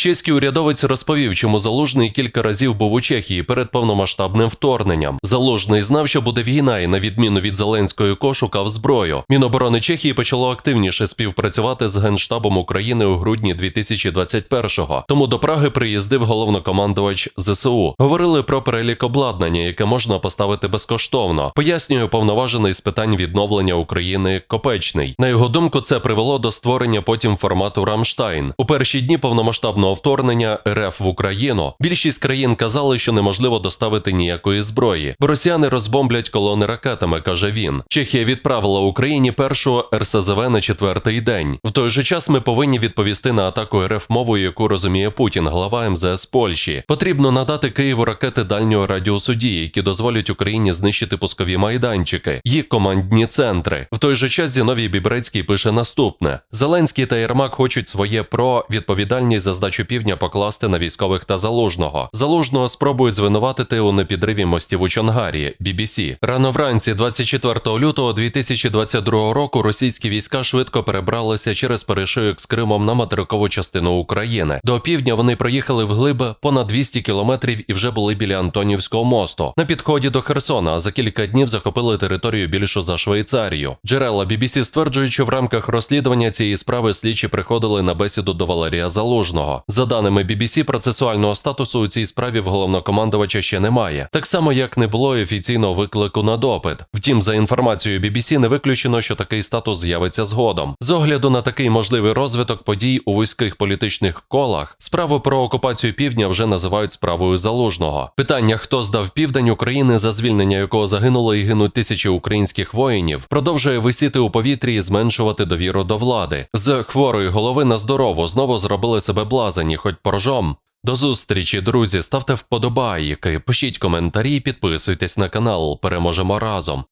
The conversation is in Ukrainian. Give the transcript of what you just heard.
Чеський урядовець розповів, чому Залужний кілька разів був у Чехії перед повномасштабним вторгненням. Залужний знав, що буде війна, і на відміну від Зеленської шукав зброю. Міноборони Чехії почало активніше співпрацювати з Генштабом України у грудні 2021-го. Тому до Праги приїздив головнокомандувач ЗСУ. Говорили про перелік обладнання, яке можна поставити безкоштовно. Пояснює повноважений з питань відновлення України Копечний. На його думку, це привело до створення потім формату Рамштайн. У перші дні повномасштабного вторгнення РФ в Україну більшість країн казали, що неможливо доставити ніякої зброї, росіяни розбомблять колони ракетами, каже він. Чехія відправила Україні першу РСЗВ на четвертий день. В той же час ми повинні відповісти на атаку РФ мовою, яку розуміє Путін, глава МЗС Польщі. Потрібно надати Києву ракети дальнього радіусу дії, які дозволять Україні знищити пускові майданчики, їх командні центри. В той же час Зіновій Бібрецький пише наступне: Зеленський та Єрмак хочуть своє про відповідальність за здачу півдня покласти на військових та залужного. Залужного спробують звинуватити у непідриві мостів у Чонгарі. BBC. Рано вранці, 24 лютого 2022 року, російські війська швидко перебралися через перешийок з Кримом на материкову частину України. До півдня вони проїхали вглиб понад 200 кілометрів і вже були біля Антонівського мосту. На підході до Херсона, за кілька днів захопили територію більшу за Швейцарію. Джерела BBC стверджують, що в рамках розслідування цієї справи слідчі приходили на бесіду до Валерія Залужного. За даними BBC, процесуального статусу у цій справі в головнокомандувача ще немає, так само як не було офіційного виклику на допит. Втім, за інформацією BBC, не виключено, що такий статус з'явиться згодом. З огляду на такий можливий розвиток подій у вузьких політичних колах, справу про окупацію півдня вже називають справою залужного. Питання, хто здав південь України, за звільнення якого загинуло і гинуть тисячі українських воїнів, продовжує висіти у повітрі і зменшувати довіру до влади. З хворої голови на здорову знову зробили себе блазані, хоч поржом. До зустрічі, друзі. Ставте вподобайки, пишіть коментарі, підписуйтесь на канал. Переможемо разом.